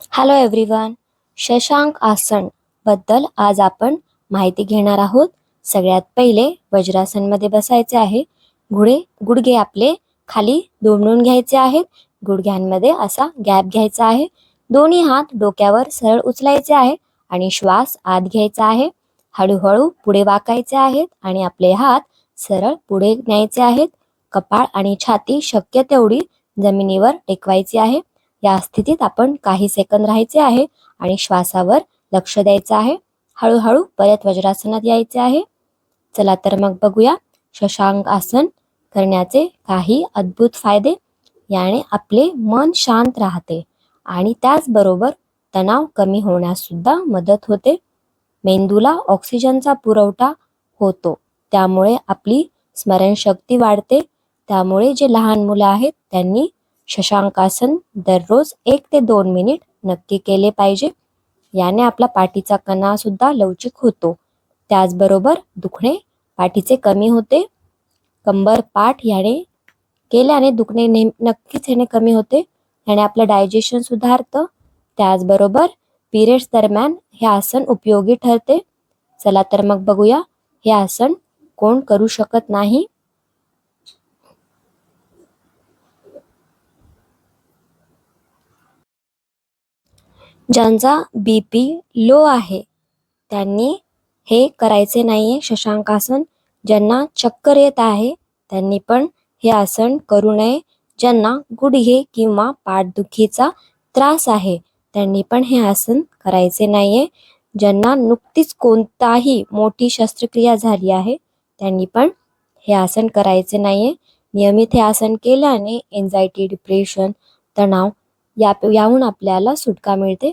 Hello everyone Shashank आसनबद्दल आज आपण माहिती घेणार आहोत. सगळ्यात पहिले वज्रासनमध्ये बसायचे आहे. गुडे गुडघे आपले खाली दुमडून घ्यायचे आहेत. गुडघ्यांमध्ये असा गॅप घ्यायचा आहे. दोन्ही हात डोक्यावर सरळ उचलायचे आहे आणि श्वास आत घ्यायचा आहे. हळूहळू पुढे वाकायचे आहेत आणि आपले हात सरळ पुढे न्यायचे आहेत. कपाळ आणि छाती शक्य तेवढी जमिनीवर टेकवायची आहे. या स्थितीत आपण काही सेकंद राहायचे आहे आणि श्वासावर लक्ष द्यायचं आहे. हळूहळू परत वज्रासनात यायचे आहे. चला तर मग बघूया शशांक आसन करण्याचे काही अद्भुत फायदे. याने आपले मन शांत राहते आणि त्याचबरोबर तणाव कमी होण्यास सुद्धा मदत होते. मेंदूला ऑक्सिजनचा पुरवठा होतो. त्यामुळे आपली स्मरणशक्ती वाढते. त्यामुळे जे लहान मुलं आहेत त्यांनी शशांकासन दररोज एक ते दोन मिनिट नक्की केले पाहिजे. याने आपला पाठीचा कणा सुद्धा लवचिक होतो. त्याचबरोबर दुखणे पाठीचे कमी होते. कंबर पाठ याने केल्याने दुखणे नेम नक्कीच याने कमी होते. याने आपलं डायजेशन सुधारतं. त्याचबरोबर पिरियड्स दरम्यान हे आसन उपयोगी ठरते. चला तर मग बघूया हे आसन कोण करू शकत नाही. ज्यांचा बी पी लो आहे त्यांनी हे करायचे नाही आहे शशांकासन ज्यांना चक्कर येत आहे त्यांनी पण हे आसन करू नये. ज्यांना गुडघे किंवा पाठदुखीचा त्रास आहे त्यांनी पण हे आसन करायचे नाहीये. ज्यांना नुकतीच कोणताही मोठी शस्त्रक्रिया झाली आहे त्यांनी पण हे आसन करायचे नाही आहे नियमित हे आसन केल्याने एन्झायटी डिप्रेशन तणाव या याहून आपल्याला सुटका मिळते.